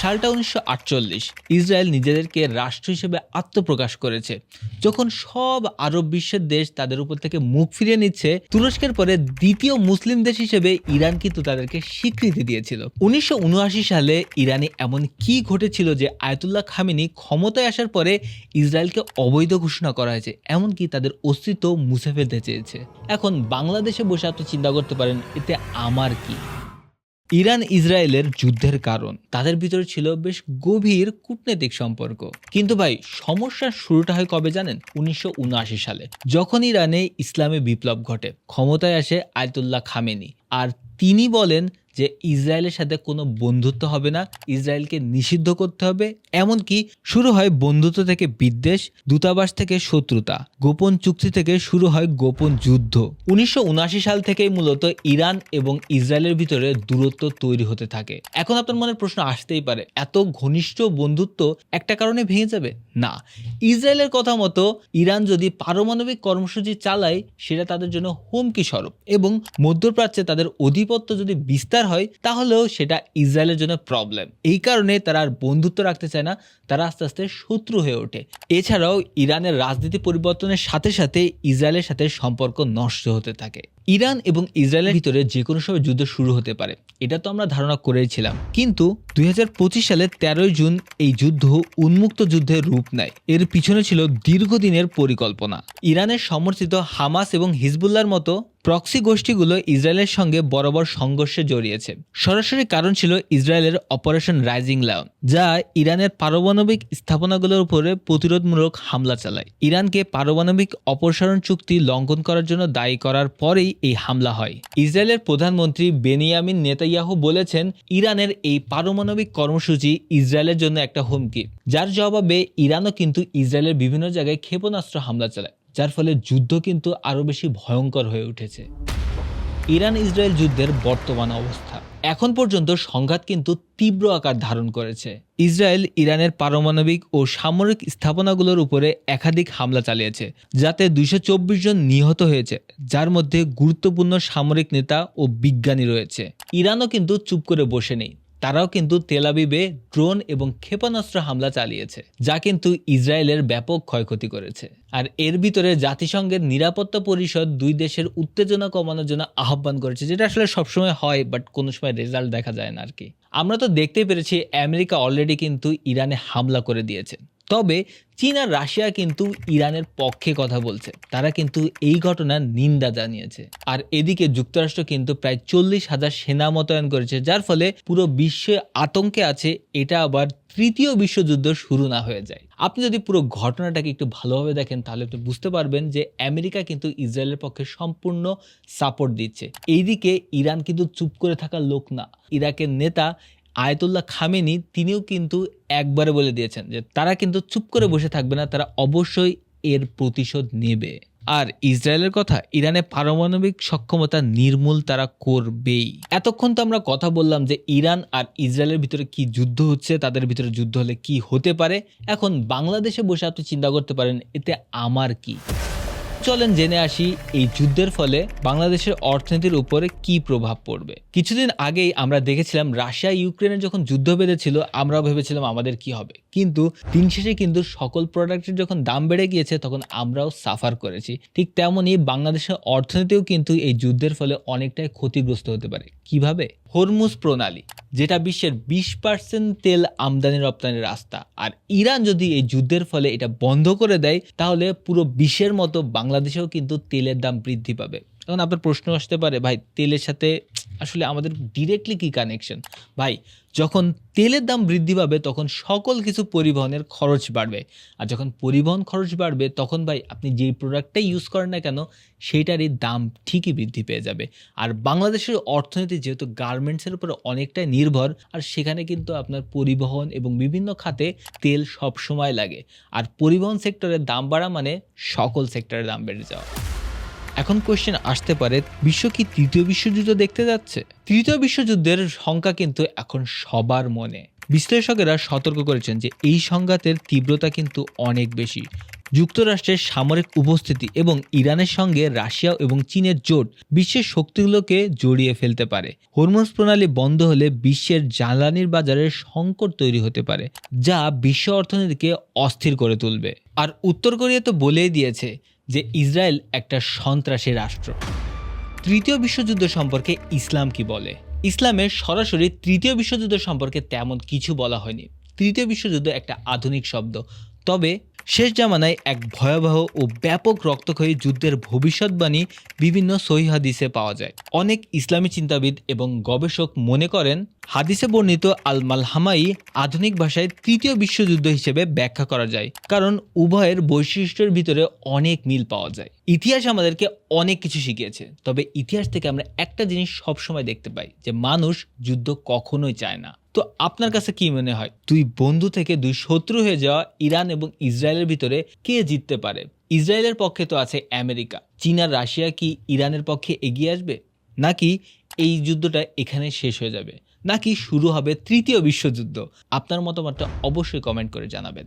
সালটা উনিশশো আটচল্লিশ ইসরায়েল নিজেদেরকে রাষ্ট্র হিসেবে আত্মপ্রকাশ করেছে। যখন সব আরব বিশ্বের দেশ তাদের উপর থেকে মুখ ফিরিয়ে নিচ্ছে, তুরস্কের পরে দ্বিতীয় মুসলিম দেশ হিসেবে ইরান কিন্তু তাদেরকে স্বীকৃতি দিয়েছিল। উনিশশো উনআশি সালে ইরানে এমন কি ঘটেছিল যে আয়তুল্লাহ খামিনি ক্ষমতায় আসার পরে ইসরায়েলকে অবৈধ ঘোষণা করা হয়েছে, এমনকি তাদের অস্তিত্ব মুছে ফেলতে চেয়েছে। এখন বাংলাদেশে বসে আপনি চিন্তা করতে পারেন, এতে আমার কি? ইরান ইসরায়েলের যুদ্ধের কারণ। তাদের ভিতরে ছিল বেশ গভীর কূটনৈতিক সম্পর্ক। কিন্তু ভাই, সমস্যার শুরুটা হয় কবে জানেন? উনিশশো উনআশি সালে। যখন ইরানে ইসলামী বিপ্লব ঘটে, ক্ষমতায় আসে আয়তুল্লাহ খামেনি। আর তিনি বলেন যে ইসরায়েলের সাথে কোনো বন্ধুত্ব হবে না, ইসরায়েলকে নিষিদ্ধ করতে হবে, এমনকি শুরু হয় বন্ধুত্ব থেকে বিদ্বেষ, দূতাবাস থেকে শত্রুতা, গোপন চুক্তি থেকে শুরু হয় গোপন যুদ্ধ। উনিশশো সাল থেকেই মূলত ইরান এবং ইসরায়েলের ভিতরে দূরত্ব তৈরি হতে থাকে। এখন আপনার মনে প্রশ্ন আসতেই পারে, এত ঘনিষ্ঠ বন্ধুত্ব একটা কারণে ভেঙে যাবে? না। ইসরায়েলের কথা মতো ইরান যদি পারমাণবিক কর্মসূচি চালায়, সেটা তাদের জন্য হুমকি স্বরূপ এবং মধ্যপ্রাচ্যে তাদের অধিপত্য যদি বিস্তার হয়, তাহলেও সেটা ইসরায়েলের জন্য প্রবলেম এই কারণে তারা আর বন্ধুত্ব রাখতে চায় না, তারা আস্তে আস্তে শত্রু হয়ে ওঠে। এছাড়াও ইরানের রাজনীতি পরিবর্তনের সাথে সাথে ইসরায়েলের সাথে সম্পর্ক নষ্ট হতে থাকে। ইরান এবং ইসরায়েলের ভিতরে যে কোনো সময় যুদ্ধ শুরু হতে পারে। এটা তো আমরা ধারণা করেছিলাম। কিন্তু দুই সালের তেরোই জুন এই যুদ্ধ উন্মুক্ত যুদ্ধের রূপ নেয়। এর পিছনে ছিল দীর্ঘদিনের পরিকল্পনা। ইরানের সমর্থিত হামাস এবং হিজবুল্লার মতো প্রক্সি গোষ্ঠীগুলো ইসরায়েলের সঙ্গে বরাবর সংঘর্ষে জড়িয়েছে। সরাসরি কারণ ছিল ইসরায়েলের অপারেশন রাইজিং লায়ন যা ইরানের পারমাণবিক স্থাপনাগুলোর উপরে প্রতিরোধমূলক হামলা চালায়। ইরানকে পারমাণবিক অপসারণ চুক্তি লঙ্ঘন করার জন্য দায়ী করার পরেই এই হামলা হয়। ইসরায়েলের প্রধানমন্ত্রী বেনিয়ামিন নেতাইয়াহু বলেছেন, ইরানের এই পারমাণবিক কর্মসূচি ইসরায়েলের জন্য একটা হুমকি। যার জবাবে ইরানও কিন্তু ইসরায়েলের বিভিন্ন জায়গায় ক্ষেপণাস্ত্র হামলা চালায়, যার ফলে যুদ্ধ কিন্তু আরও বেশি ভয়ঙ্কর হয়ে উঠেছে। ইরান ইসরায়েল যুদ্ধের বর্তমান অবস্থা। এখন পর্যন্ত সংঘাত কিন্তু তীব্র আকার ধারণ করেছে। ইসরায়েল, ইরানের পারমাণবিক ও সামরিক স্থাপনাগুলোর উপরে একাধিক হামলা চালিয়েছে, যাতে দুইশো চব্বিশ জন নিহত হয়েছে, যার মধ্যে গুরুত্বপূর্ণ সামরিক নেতা ও বিজ্ঞানী রয়েছে। ইরানও কিন্তু চুপ করে বসে নেই। তারাও কিন্তু তেলাবিবে ড্রোন এবং ক্ষেপণাস্ত্র হামলা চালিয়েছে, যা কিন্তু ইসরায়েলের ব্যাপক ক্ষয়ক্ষতি করেছে। আর এর ভিতরে জাতিসংঘের নিরাপত্তা পরিষদ দুই দেশের উত্তেজনা কমানোর জন্য আহ্বান করেছে, যেটা আসলে সবসময় হয় বাট কোনো সময় রেজাল্ট দেখা যায় না আর কি। আমরা তো দেখতেই পেরেছি, আমেরিকা অলরেডি কিন্তু ইরানে হামলা করে দিয়েছে। তবে চীন আর রাশিয়া কিন্তু ইরানের পক্ষে কথা বলছে। তারা কিন্তু এই ঘটনার নিন্দা জানিয়েছে। আর এদিকে যুক্তরাষ্ট্র কিন্তু প্রায় চল্লিশ হাজার সেনা মোতায়েন করেছে, যার ফলে পুরো বিশ্বে আতঙ্কে আছে, এটা আবার তৃতীয় বিশ্বযুদ্ধ শুরু না হয়ে যায়। আপনি যদি পুরো ঘটনাটাকে একটু ভালোভাবে দেখেন, তাহলে একটু বুঝতে পারবেন যে আমেরিকা কিন্তু ইসরায়েলের পক্ষে সম্পূর্ণ সাপোর্ট দিচ্ছে। এইদিকে ইরান কিন্তু চুপ করে থাকা লোক না। ইরাকের নেতা আয়তুল্লাহ খামেনি, তিনিও কিন্তু একবারে বলে দিয়েছেন যে তারা কিন্তু চুপ করে বসে থাকবে না, তারা অবশ্যই এর প্রতিশোধ নেবে। আর ইসরায়েলের কথা ইরানের পারমাণবিক সক্ষমতা নির্মূল তারা করবেই। এতক্ষণ তো আমরা কথা বললাম যে ইরান আর ইসরায়েলের ভিতরে কি যুদ্ধ হচ্ছে, তাদের ভিতরে যুদ্ধ হলে কি হতে পারে। এখন বাংলাদেশে বসে আপনি চিন্তা করতে পারেন, এতে আমার কি? চলেন জেনে আসি এই যুদ্ধের ফলে বাংলাদেশের অর্থনীতির উপরে কি প্রভাব পড়বে। কিছুদিন আগেই আমরা দেখেছিলাম রাশিয়া ইউক্রেনের যখন যুদ্ধ বেঁধেছিল, আমরাও ভেবেছিলাম আমাদের কি হবে। কিন্তু দিন শেষে কিন্তু সকল প্রোডাক্টের যখন দাম বেড়ে গিয়েছে, তখন আমরাও সাফার করেছি। ঠিক তেমনই বাংলাদেশের অর্থনীতিও কিন্তু এই যুদ্ধের ফলে অনেকটাই ক্ষতিগ্রস্ত হতে পারে। কীভাবে? হরমুজ প্রণালী, যেটা বিশ্বের বিশ পার্সেন্ট তেল আমদানি রপ্তানির রাস্তা। আর ইরান যদি এই যুদ্ধের ফলে এটা বন্ধ করে দেয়, তাহলে পুরো বিশ্বের মতো বাংলাদেশেও কিন্তু তেলের দাম বৃদ্ধি পাবে। এখন আপনার প্রশ্ন আসতে পারে, ভাই, তেলের সাথে আসলে আমাদের ডিরেক্টলি কি কানেকশন ভাই, যখন তেলের দাম বৃদ্ধি পাবে, তখন সকল কিছু পরিবহনের খরচ বাড়বে। আর যখন পরিবহন খরচ বাড়বে, তখন ভাই, আপনি যেই প্রোডাক্টটাই ইউজ করেন না কেন সেইটারই দাম ঠিকই বৃদ্ধি পেয়ে যাবে। আর বাংলাদেশের অর্থনীতি যেহেতু গার্মেন্টসের উপর অনেকটাই নির্ভর, আর সেখানে কিন্তু আপনার পরিবহন এবং বিভিন্ন খাতে তেল সব সময় লাগে। আর পরিবহন সেক্টরের দাম বাড়া মানে সকল সেক্টরের দাম বেড়ে যাওয়া। এখন কোয়েশ্চেন আসতে পারে, বিশ্ব কি তৃতীয় বিশ্বযুদ্ধ দেখতে যাচ্ছে? তৃতীয় বিশ্বযুদ্ধের সংখ্যা কিন্তু এখন সবার মনে। বিশ্লেষকেরা সতর্ক করেছেন যে এই সংঘাতের তীব্রতা কিন্তু অনেক বেশি। যুক্তরাষ্ট্রের সামরিক উপস্থিতি এবং ইরানের সঙ্গে রাশিয়া এবং চীনের জোট বিশ্বের শক্তিগুলোকে জড়িয়ে ফেলতে পারে। হরমোজ প্রণালী বন্ধ হলে বিশ্বের জ্বালানির বাজারে সংকট তৈরি হতে পারে, যা বিশ্ব অর্থনীতিকে অস্থির করে তুলবে। আর উত্তর কোরিয়া তো বলেই দিয়েছে যে ইসরায়েল একটা সন্ত্রাসী রাষ্ট্র। তৃতীয় বিশ্বযুদ্ধ সম্পর্কে ইসলাম কি বলে? ইসলামের সরাসরি তৃতীয় বিশ্বযুদ্ধ সম্পর্কে তেমন কিছু বলা হয়নি। তৃতীয় বিশ্বযুদ্ধ একটা আধুনিক শব্দ। তবে শেষ জামানায় এক ভয়াবহ ও ব্যাপক রক্তক্ষয়ী যুদ্ধের ভবিষ্যৎবাণী বিভিন্ন সহি হাদিসে পাওয়া যায়। অনেক ইসলামী চিন্তাবিদ এবং গবেষক মনে করেন, হাদিসে বর্ণিত আল মালহামাই আধুনিক ভাষায় তৃতীয় বিশ্বযুদ্ধ হিসেবে ব্যাখ্যা করা যায়, কারণ উভয়ের বৈশিষ্ট্যের ভিতরে অনেক মিল পাওয়া যায়। ইতিহাস আমাদেরকে অনেক কিছু শিখিয়েছে, তবে ইতিহাস থেকে আমরা একটা জিনিস সবসময় দেখতে পাই যে মানুষ যুদ্ধ কখনোই চায় না। তো আপনার কাছে কি মনে হয়? দুই বন্ধু থেকে দুই শত্রু হয়ে যাওয়া ইরান এবং ইসরায়েলের ভিতরে কে জিততে পারে? ইসরায়েলের পক্ষে তো আছে আমেরিকা। চীন আর রাশিয়া কি ইরানের পক্ষে এগিয়ে আসবে? নাকি এই যুদ্ধটা এখানে শেষ হয়ে যাবে? নাকি শুরু হবে তৃতীয় বিশ্বযুদ্ধ? আপনার মতামতটা অবশ্যই কমেন্ট করে জানাবেন।